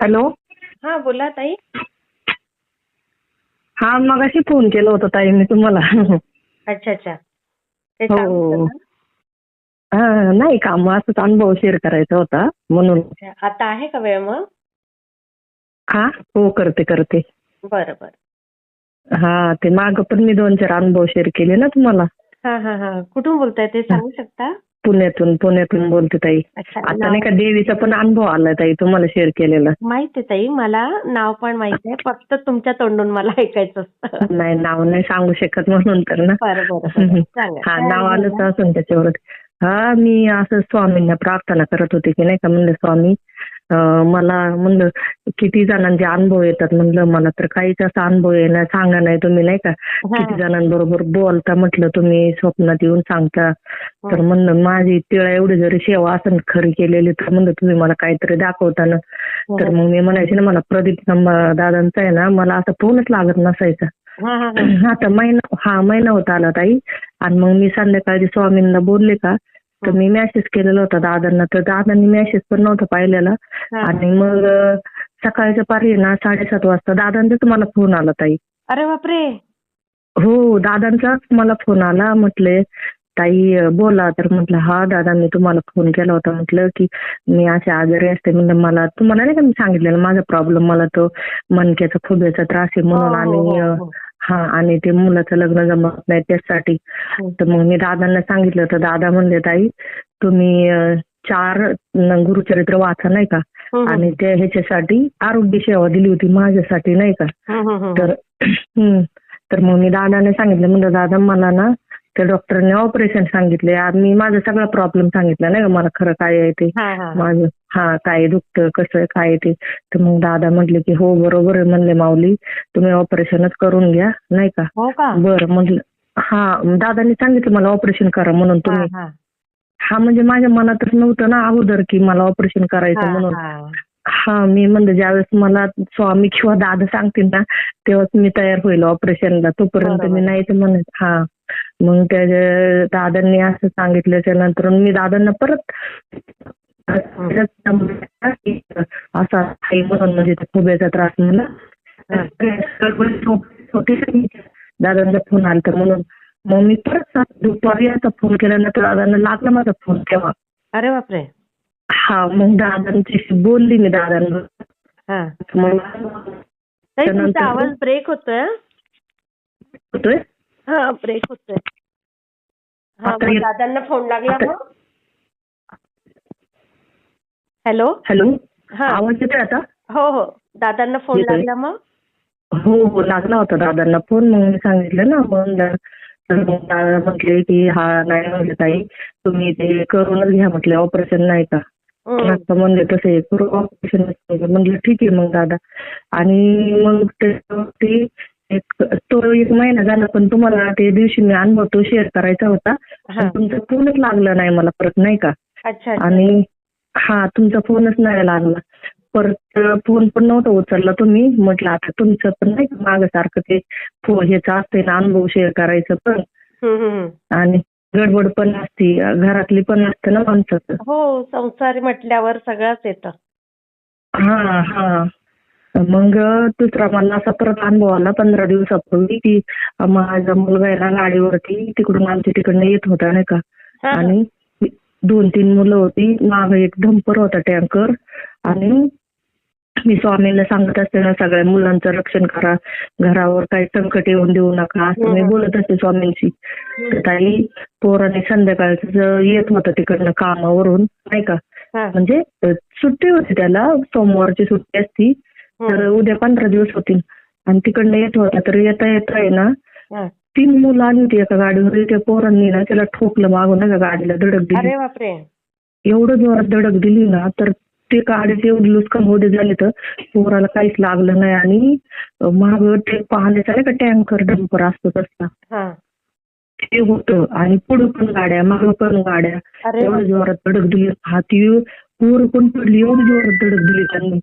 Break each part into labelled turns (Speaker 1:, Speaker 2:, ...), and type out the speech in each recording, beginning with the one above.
Speaker 1: Hello.
Speaker 2: हा बोला ताई.
Speaker 1: हा मगाशी फोन केला होता ताई मी तुम्हाला.
Speaker 2: अच्छा अच्छा. ते
Speaker 1: हो.
Speaker 2: होतं?
Speaker 1: हा, नाही काम असंच अनुभव शेअर करायचा होता म्हणून.
Speaker 2: आता आहे का वेळ मग?
Speaker 1: हा हो करते करते.
Speaker 2: बरं बरं.
Speaker 1: हा ते माग पण मी दोन चार अनुभव शेअर केले ना तुम्हाला.
Speaker 2: हा हा हा. कुठून बोलताय ते सांगू शकता?
Speaker 1: पुण्यातून पुण्यातून बोलते ताई.
Speaker 2: अच्छा
Speaker 1: आता नाही का देवीचा पण अनुभव आला ताई तुम्हाला शेअर केलेला.
Speaker 2: माहीत आहे ताई मला नाव पण माहीत आहे फक्त तुमच्या तोंडून मला ऐकायचं असतं.
Speaker 1: नाही नाव नाही सांगू शकत म्हणून तर ना.
Speaker 2: बरं बरं
Speaker 1: हा नाव आलंच? असून त्याच्यावर हा मी असं स्वामींना प्रार्थना करत होते की नाही का म्हणलं स्वामी मला म्हणलं किती जणांचे अनुभव येतात? म्हणलं मला तर काहीच असा अनुभव येणार सांगा नाही तुम्ही नाही का? किती जणांबरोबर बोलता म्हटलं तुम्ही स्वप्नात येऊन सांगता. तर म्हणलं माझी तिळा एवढी जरी सेवा असेल खरी केलेली तर म्हणलं तुम्ही मला काहीतरी दाखवता ना. तर मग मी म्हणायचे ना मला प्रदीप दादांचा आहे ना मला असं फोनच लागत नसायचा.
Speaker 2: हा, हा, हा.
Speaker 1: आता महिना हा महिना होता आला ताई. आणि मग मी संध्याकाळी स्वामींना बोलले का तर मी मेसेज केलेला होता दादांना. तर दादांनी मेसेज पण नव्हता पाहिलेला.
Speaker 2: हा.
Speaker 1: आणि मग सकाळच्या पारी ना साडेसात वाजता दादांचाच मला फोन आला ताई.
Speaker 2: अरे बापरे!
Speaker 1: हो दादांचाच मला फोन आला. म्हटले ताई बोला. तर म्हटलं हा दादा मी तुम्हाला फोन केला होता. म्हटलं की मी असे आजारी असते. म्हणलं मला तुम्हाला नाही का मी सांगितलेलं? माझा प्रॉब्लेम मला तो मणक्याचा खुब्याचा त्रास आहे म्हणून
Speaker 2: हो,
Speaker 1: आणि
Speaker 2: हो, हो.
Speaker 1: हा आणि ते मुलाचं लग्न जमत नाही त्यासाठी
Speaker 2: हं.
Speaker 1: तर मग मी दादांना सांगितलं तर दादा म्हणले ताई तुम्ही चार गुरुचरित्र वाचा नाही का
Speaker 2: हम्म,
Speaker 1: आणि त्या ह्याच्यासाठी आरोग्य सेवा दिली होती माझ्यासाठी नाही का. तर हं. तर मग मी दादाने सांगितलं म्हणलं दादा मला ना त्या डॉक्टरने ऑपरेशन सांगितले. मी माझा सगळा प्रॉब्लेम सांगितला नाही का? मला खरं काय आहे ते. माझं हा काय दुखतं कसं काय ते? तर मग दादा म्हटले की हो बरोबर आहे म्हणले माऊली. तुम्ही ऑपरेशनच करून घ्या नाही का?
Speaker 2: हो का?
Speaker 1: बरं म्हटलं हा दादांनी सांगितलं मला ऑपरेशन करा म्हणून तुम्ही.
Speaker 2: हा.
Speaker 1: म्हणजे माझ्या मनातच नव्हतं ना अगोदर की मला ऑपरेशन करायचं म्हणून.
Speaker 2: हा.
Speaker 1: मी म्हणजे ज्यावेळेस मला स्वामी किंवा दादा सांगतील ना तेव्हाच मी तयार होईल ऑपरेशनला तोपर्यंत. मी नाहीच म्हणत हा. मग त्या दादांनी असं सांगितल्याच्या नंतर मी दादांना परत असा म्हणून म्हणजे खुब्याचा त्रास मला दादांचा फोन आलता म्हणून. मग मी परत दुपारी आता फोन केल्यानंतर दादांना लागला माझा फोन तेव्हा.
Speaker 2: अरे बापरे.
Speaker 1: हा मग दादांची बोलली मी दादांना. मग
Speaker 2: आवाज ब्रेक होतोय
Speaker 1: होतोय?
Speaker 2: हा ब्रेक होतोय. हा
Speaker 1: आता
Speaker 2: मग
Speaker 1: ये-
Speaker 2: दादांना फोन लागला
Speaker 1: आता-
Speaker 2: मग? हॅलो
Speaker 1: हॅलो
Speaker 2: हा.
Speaker 1: आवाज येतोय आता?
Speaker 2: हो हो. दादांना फोन
Speaker 1: येतोय.
Speaker 2: लागला मग?
Speaker 1: हो हो लागला होता दादांना फोन मग मी सांगितलं ना मग तर मग दादा म्हटले की हा नाही म्हणले ताई. तुम्ही ते करूनच घ्या म्हटले. ऑपरेशन नाही का?
Speaker 2: हम्म.
Speaker 1: आता म्हणले तसे करू ऑपरेशन म्हणलं ठीक आहे मग दादा. आणि मग ते एक तो एक महिना झाला पण तुम्हाला ते दिवशी मी अनुभव तो शेअर करायचा होता.
Speaker 2: हा.
Speaker 1: पण तुमचा फोनच लागला नाही मला परत नाही का?
Speaker 2: अच्छा अच्छा.
Speaker 1: आणि हा तुमचा फोनच नाही लागला. परत फोन पण नव्हता उचलला तुम्ही. म्हटलं आता तुमचं पण नाही का मागं सारखं ते फो- ह्याचं असते ना अनुभव शेअर करायचं पण.
Speaker 2: हम्म, हम्म, हम्म.
Speaker 1: आणि गडबड पण असते घरातली पण असते ना माणसाचं.
Speaker 2: हो संसारी म्हटल्यावर सगळंच येतं.
Speaker 1: हा हा. मग दुसरा मला असा परत अनुभव आला पंधरा दिवसापूर्वी की माझा मुलगा आहे ना गाडीवरती तिकडून आमच्या तिकडनं येत होता नाही का?
Speaker 2: हा, हा.
Speaker 1: आणि दोन तीन मुलं होती. माग एक डंपर होता टँकर. आणि मी स्वामींना सांगत असते ना सगळ्या मुलांचं रक्षण करा. घरावर काही संकट येऊन देऊ नका असं मी
Speaker 2: हम्म.
Speaker 1: बोलत असते स्वामींशी. तर ताई पोराने संध्याकाळचं येत होतं तिकडनं कामावरून नाही का?
Speaker 2: हा.
Speaker 1: म्हणजे सुट्टी होती त्याला सोमवारची सुट्टी असती. तर. उद्या पंधरा दिवस होतील. आणि तिकडनं येत होता तर येता येता आहे ना. तीन मुलं आली होती एका गाडीवर. त्या पोरांनी ना त्याला ठोकलं मागून ना गाडीला धडक दिली.
Speaker 2: बापरे.
Speaker 1: एवढं जोरात धडक दिली ना तर ते गाडीचे एवढे लुस्कान होते झाले तर पोराला काहीच लागलं नाही. आणि माग ते पाण्याचा नाही का टँकर डंपर असतो तसला
Speaker 2: हा.
Speaker 1: ते होतं. आणि पुढे पण गाड्या मागं पण गाड्या. एवढ्या जोरात धडक दिली. हाती पोर पण पडली एवढी जोरात धडक दिली त्यांनी.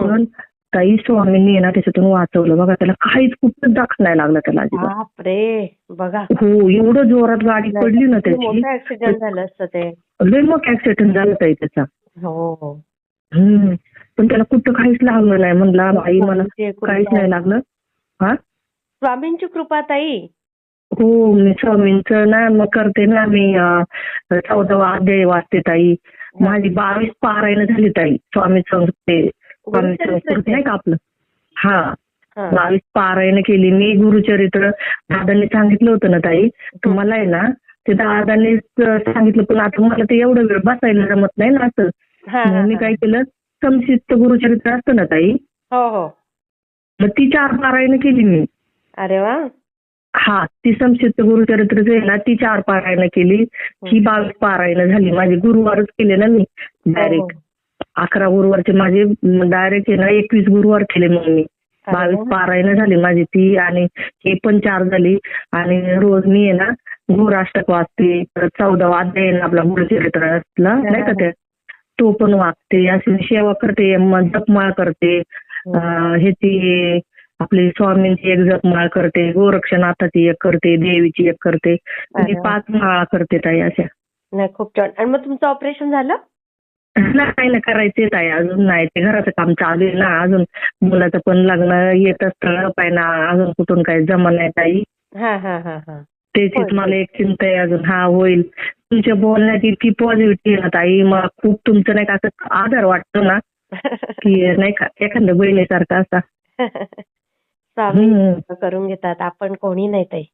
Speaker 1: पण ताई स्वामींनी ना त्याच्यातून वाचवलं. बघा त्याला काहीच कुठं दाख नाही लागला त्याला
Speaker 2: बघा.
Speaker 1: हो एवढं जोरात गाडी पडली ना त्याची.
Speaker 2: ऍक्सिडेंट झालं असतं ते.
Speaker 1: लय मग ऍक्सिडेंट झाला ताई त्याचा.
Speaker 2: हो.
Speaker 1: पण त्याला कुठं काहीच लागलं नाही. म्हणला आई मला काहीच नाही लागलं. हा?
Speaker 2: स्वामींची कृपा ताई.
Speaker 1: हो मी स्वामींचं ना मग करते ना मी अं, चौदावा अध्याय वाचते ताई. माझी बावीस पारायण झाली ताई स्वामी संस्थे स्वामी संस्कृत नाही का आपलं? हा.
Speaker 2: हा.
Speaker 1: बावीस पारायण केली. मी गुरुचरित्र दादांनी सांगितलं होतं ना ताई. तर मला आहे ना ते दादांनी सांगितलं पण आता मला ते एवढं वेळ बसायला जमत नाही ना असं.
Speaker 2: हा, हा,
Speaker 1: मी
Speaker 2: हा.
Speaker 1: काय केलं संक्षिप्त गुरुचरित्र असतं ना ताई.
Speaker 2: हो हो.
Speaker 1: मग ती चार पारायण केली मी.
Speaker 2: अरे वा.
Speaker 1: हा ती संक्षिप्त गुरुचरित्र जे आहे ना ती चार पारायण केली. ही. बावीस पारायण झाली. माझी गुरुवारच केले ना मी.
Speaker 2: हो,
Speaker 1: डायरेक्ट अकरा गुरुवारचे माझे डायरेक्ट आहे ना एकवीस गुरुवार केले मग मी. बावीस. पारायण झाली माझी ती आणि हे पण चार झाली. आणि रोज मी आहे ना गुराष्टक वाचते परत चौदा अध्याय आहे ना आपला गुरुचरित्र असला नाही का ते? तो पण वाचते अशी सेवा करते जपमाळ करते. ह्याची आपली स्वामींची एक जपमाळ करते गोरक्षनाथाची एक करते देवीची एक करते. पाच माळा करते ताई अशा.
Speaker 2: नाही खूप छान. आणि मग तुमचं ऑपरेशन झालं?
Speaker 1: नाही ना करायचेच आहे. अजून नाही. ते घराचं काम चालू आहे ना. अजून मुलाचं पण लग्न येत असतं पाय ना. अजून कुठून काही जमा नाही ताई
Speaker 2: हा हा हा हा.
Speaker 1: त्याचीच
Speaker 2: होय.
Speaker 1: मला एक चिंता आहे अजून. हा होईल. तुमच्या बोलण्यात इतकी पॉझिटिव्हिटी आहे ना ताई. मला खूप तुमचं नाही का असं आधार वाटतो ना. की नाही का? एखाद्या बहिणीसारखा असा. हम्म.
Speaker 2: करून घेतात. आपण कोणी नाही ताई.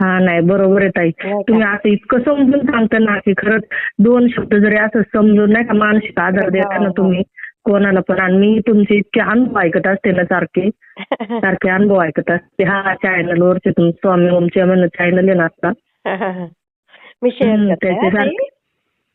Speaker 1: हा नाही बरोबर आहे ताई
Speaker 2: नाही
Speaker 1: तुम्ही? असं इतकं समजून सांगता ना की खरंच दोन शब्द जरी असं समजून नाही का मानसिक आधार देता ना
Speaker 2: हो.
Speaker 1: तुम्ही कोणाला पण आणि मी तुमचे इतके अनुभव ऐकत असते ना सारखे सारखे अनुभव ऐकत असते हा चॅनल वरचे तुम स्वामी ओमचे म्हणून चॅनल आहे ना आता
Speaker 2: मी शेअर हा,
Speaker 1: त्याचे. सारखे